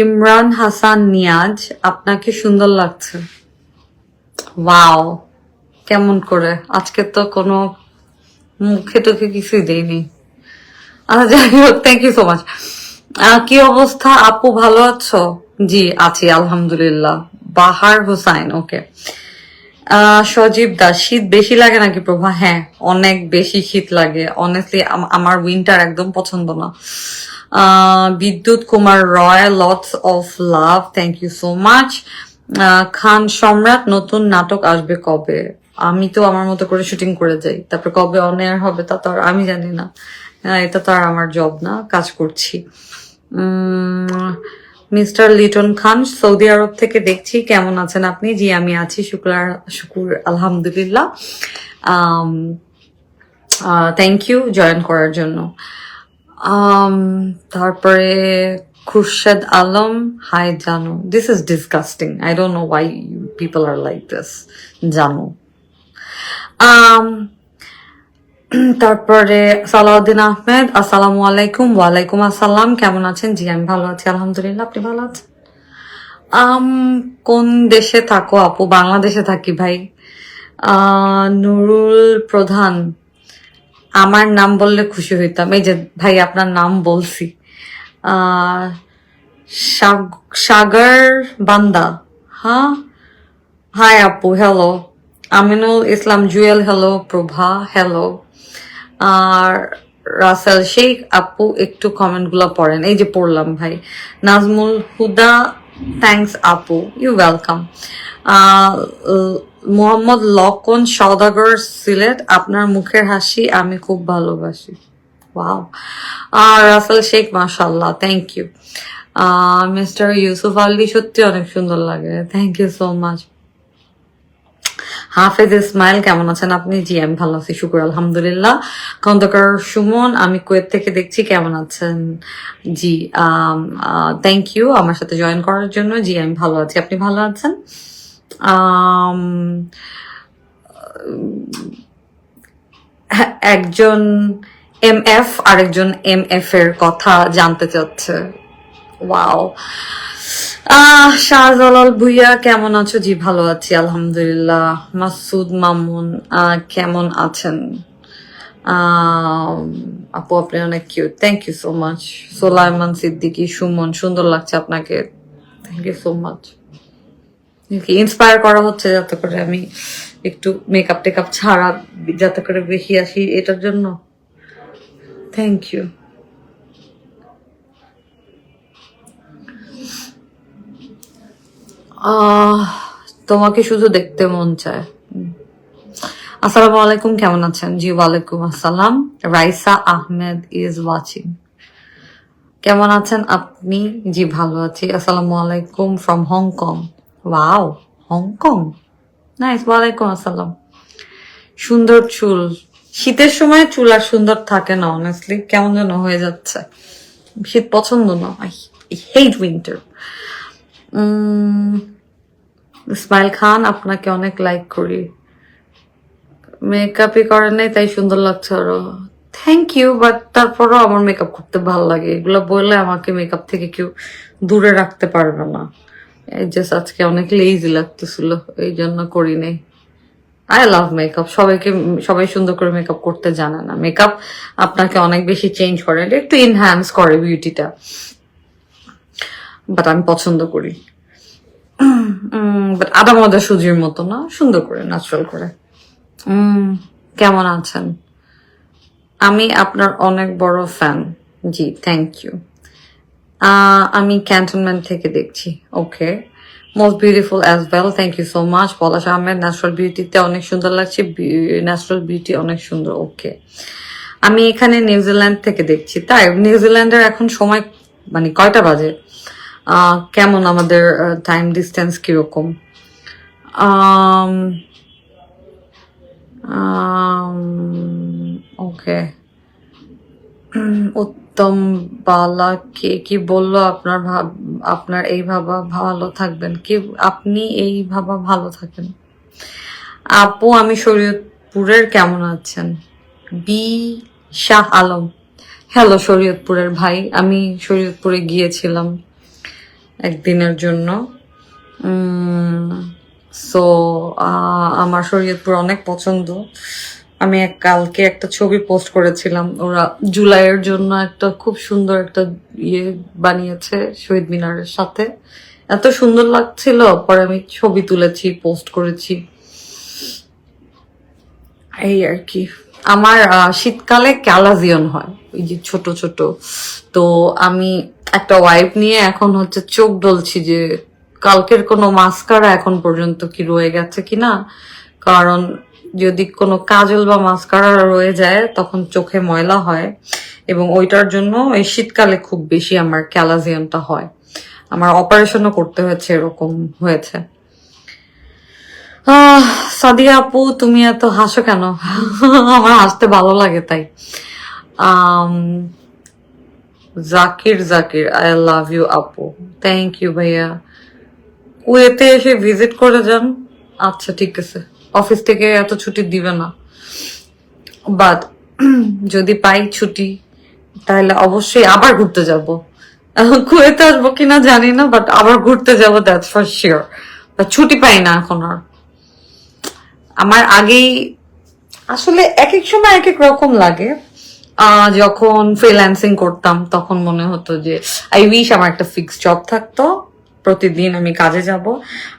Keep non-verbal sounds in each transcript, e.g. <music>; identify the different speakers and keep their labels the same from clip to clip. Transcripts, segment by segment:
Speaker 1: ইমরান হাসান নিয়াজ, আপনাকে সুন্দর লাগছে। ওয়াও, কেমন করে? আজকে তো কোনো মুখে টুখে কিছুই দেয়নি আচ্ছা যাই হোক থ্যাংক ইউ সো মাচ কি অবস্থা? আপু ভালো আছো? জি, আছি, আলহামদুলিল্লাহ। বাহার হুসাইন ওকে সজীব দাস, শীত বেশি লাগে নাকি প্রভা? হ্যাঁ অনেক বেশি শীত লাগে। অনেস্টলি আমার উইন্টার একদম পছন্দ না। Bidyut Kumar Roy lots of love thank you so much Khan Samrat নতুন নাটক আসবে কবে? আমি তো আমার মতো করে শুটিং করে যাই। তারপর কবে অন এয়ার হবে তা তো আর আমি জানি না। এটা তো আর আমার জব না, কাজ করছি। Mister Liton Khan Saudi Arab থেকে দেখছি। কেমন আছেন আপনি? জি, আমি আছি। শুক্রার শুকুর, আলহামদুলিল্লাহ। থ্যাংক ইউ জয়েন করার জন্য। তারপরে খুরশেদ আলম হাই জানো this is disgusting I don't know why people are like this জানো। Um, <clears throat> তারপরে সালাউদ্দিন আহমেদ আসসালামু আলাইকুম ওয়ালাইকুম আসসালাম কেমন আছেন? জি আমি ভালো আছি আলহামদুলিল্লাহ আপনি ভালো আছেন? আম কোন দেশে থাকো আপু? বাংলাদেশে থাকি ভাই। আহ, নুরুল প্রধান আমার নাম বললে খুশি হইতাম। এই যে ভাই, আপনার নাম বলছি। সাগর বান্দা। হ্যাঁ? হাই আপু hello Aminul Islam Jewel hello Prova hello R Rasel Sheikh, আপু, একটু কমেন্টগুলো পড়েন। এই যে পড়লাম ভাই। নাজমুল হুদা থ্যাঙ্কস আপু ইউ ওয়েলকাম মোহাম্মদ লকন সওদাগর, সিলেট। আপনার মুখের হাসি আমি খুব ভালোবাসি। আর রাসেল শেখ মাশাল্লাহ thank you mister Yusuf Ali সত্যি অনেক সুন্দর লাগে। থ্যাংক ইউ সো মাচ হাফেজ ইসমাইল, কেমন আছেন আপনি? জি, আমি ভালো আছি, শুকুর, আলহামদুলিল্লাহ। খন্দকার সুমন, আমি কুয়েত থেকে দেখছি, কেমন আছেন? জি থ্যাংক ইউ আমার সাথে জয়েন করার জন্য। জি, আমি ভালো আছি, আপনি ভালো আছেন? একজন এম এফ, আরেকজন এম এফ এর কথা জানতে চাচ্ছে। ওয়াও। শাহজালাল ভুইয়া, কেমন আছো? জি, ভালো আছি, আলহামদুলিল্লাহ। মাসুদ মামুন কেমন আছেন? আপু, আপনি অনেক cute thank you so much Solaiman Siddiqui, Sumon, সুন্দর লাগছে আপনাকে। Thank you so much inspire করা হচ্ছে যাতে করে আমি একটু মেকআপ টেকআপ ছাড়া যাতে করে বেশি আসি এটার জন্য। থ্যাংক ইউ তোমাকে শুধু দেখতে মন চায়। আসসালামু আলাইকুম, কেমন আছেন? জি, ওয়ালাইকুম আসসালাম। রাইসা আহমেদ ইজ ওয়াচিং কেমন আছেন আপনি? জি, ভালো আছি। আসসালামু আলাইকুম from Hong Kong wow Hong Kong nice ওয়ালাইকুম আসসালাম সুন্দর চুল। শীতের সময় চুল আর সুন্দর থাকে না অনেস্টলি কেমন যেন হয়ে যাচ্ছে। শীত পছন্দ না। I hate winter Ismail Khan, আপনাকে অনেক লাইক করি। মেকআপই করেন নাই, তাই সুন্দর লাগছে আরও। থ্যাংক ইউ বাট তারপরও আমার মেকআপ করতে ভালো লাগে। এগুলো বললে আমাকে মেকআপ থেকে কেউ দূরে রাখতে পারবে না। জাস্ট আজকে অনেক লেজি লাগতেছিল এই জন্য করি নাই। আই লাভ মেকআপ সবাইকে, সবাই সুন্দর করে মেকআপ করতে জানে না। মেকআপ আপনাকে অনেক বেশি চেঞ্জ করে, এটা একটু ইনহ্যান্স করে বিউটিটা বাট আমি পছন্দ করি। বাট আদা মজা সুজির মতো না, সুন্দর করে ন্যাচারাল করে। কেমন আছেন? আমি আপনার অনেক বড় ফ্যান জি থ্যাংক ইউ আমি ক্যান্টনমেন্ট থেকে দেখছি। Okay most beautiful as well thank you so much Palash Ahmed. Natural বিউটিতে অনেক সুন্দর লাগছে। ন্যাচারাল বিউটি অনেক সুন্দর। ওকে আমি এখানে নিউজিল্যান্ড থেকে দেখছি। তাই নিউজিল্যান্ডের এখন সময় মানে কয়টা বাজে? কেমন আমাদের টাইম ডিস্টেন্স কীরকম? ওকে উত্তম বালা কে কি বলল? আপনার ভাব, আপনার এই ভাবা ভালো থাকবেন। কি, আপনি এই ভাবা ভালো থাকেন। আপু, আমি শরীয়তপুরের কেমন আছেন? বি, শাহ আলম। হ্যালো, শরীয়তপুরের ভাই। আমি শরীয়তপুরে গিয়েছিলাম একদিনের জন্য। সো আমার শরীয়তপুর অনেক পছন্দ। আমি এক কালকে একটা ছবি পোস্ট করেছিলাম। ওরা জুলাইয়ের জন্য একটা খুব সুন্দর একটা ইয়ে বানিয়েছে শহীদ মিনারের সাথে। এত সুন্দর লাগছিল, পরে আমি ছবি তুলেছি পোস্ট করেছি। এই আর কি। আমার শীতকালে ক্যালাজিয়ন হয়, ওই যে ছোট ছোট। তো আমি একটা ওয়াইপ নিয়ে এখন হচ্ছে চোখ ডলছি যে কালকের কোনো মাস্কারা এখন পর্যন্ত কি রয়ে গেছে কিনা। কারণ যদি কোনো কাজল বা মাস্কারা রয়ে যায়, তখন চোখে ময়লা হয় এবং ওইটার জন্য এই শীতকালে খুব বেশি আমার ক্যালাজিয়নটা হয়। আমার অপারেশনও করতে হয়েছে, এরকম হয়েছে। সাদিয়া আপু, তুমি এত হাসো কেন? আমার হাসতে ভালো লাগে তাই। Zakir Zakir I love you আপু। থ্যাংক ইউ ভাইয়া। কুয়েতে এসে ভিজিট করে যান। আচ্ছা ঠিক আছে। অফিস থেকে এত ছুটি দিবে না। বাট, যদি পাই ছুটি, তাহলে অবশ্যই আবার ঘুরতে যাব। কুয়েতে আসব কিনা জানি না বাট আবার ঘুরতে যাব দ্যাটস ফর শিওর ছুটি পাই না এখন আর। আমার আগেই, আসলে এক এক সময় এক এক রকম লাগে। যখন ফ্রিল্যান্সিং করতাম, তখন মনে হতো যে আই উইশ আমার একটা ফিক্সড জব থাকতো। প্রতিদিন আমি কাজে যাব।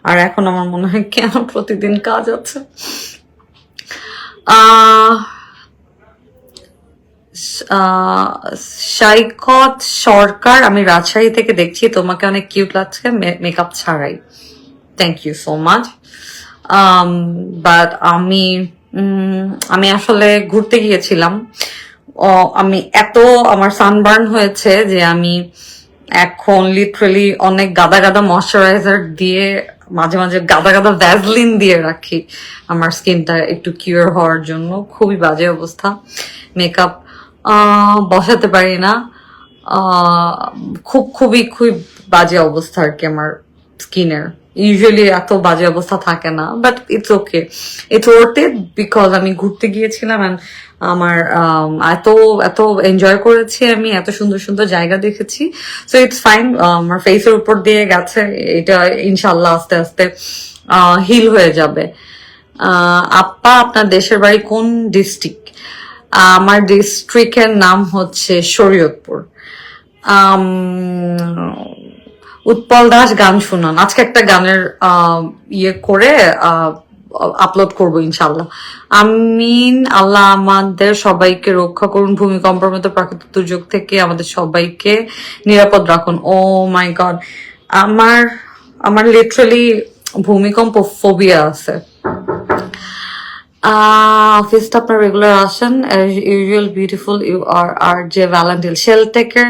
Speaker 1: আর এখন আমার মনে হয় কেন প্রতিদিন কাজ আছে? সাইকত সরকার, আমি রাজশাহী থেকে দেখছি, তোমাকে অনেক কিউট লাগছে মেকআপ ছাড়াই। Thank you so much but আমি আমি আসলে ঘুরতে গিয়েছিলাম। আমি এত, আমার সানবার্ন হয়েছে যে আমি এখন লিটারালি অনেক গাদা গাদা ময়শ্চারাইজার দিয়ে, মাঝে মাঝে গাদা গাদা ভ্যাজলিন দিয়ে রাখি। আমার স্কিনটা একটু কিউর হওয়ার জন্য। খুবই বাজে অবস্থা। মেকআপ বসাতে পারি না। খুব, খুবই খুবই বাজে অবস্থা আর কি আমার স্কিনের ইউজুয়ালি এত বাজে অবস্থা থাকে না but it's okay it's worth it because আমি ঘুরতে গিয়েছিলাম আমার um, এত এত এনজয় করেছি আমি এত সুন্দর সুন্দর জায়গা দেখেছি। সো ইটস ফাইন আমার ফেসের উপর দিয়ে গেছে এটা ইনশাল্লাহ আস্তে আস্তে হিল হয়ে যাবে। আহ, আপা আপনার দেশের বাড়ি কোন ডিস্ট্রিক্ট আমার ডিস্ট্রিক্টের নাম হচ্ছে শরীয়তপুর। আম, উৎপল দাস গান শুনান। আজকে একটা গানের ইয়ে করে আপলোড করব ইনশাল্লাহ আমিন, আল্লাহ আমাদের সবাইকে রক্ষা করুন। ভূমিকম্পের মতো প্রাকৃতিক দুর্যোগ থেকে আমাদের সবাইকে নিরাপদ রাখুন। Oh my God. আমার আমার লিটারালি ভূমিকম্প ফোবিয়া আছে। অফিসটা আপনার রেগুলার আসেন। Usual beautiful you are R J ভ্যালেন্টিল শেল টেকের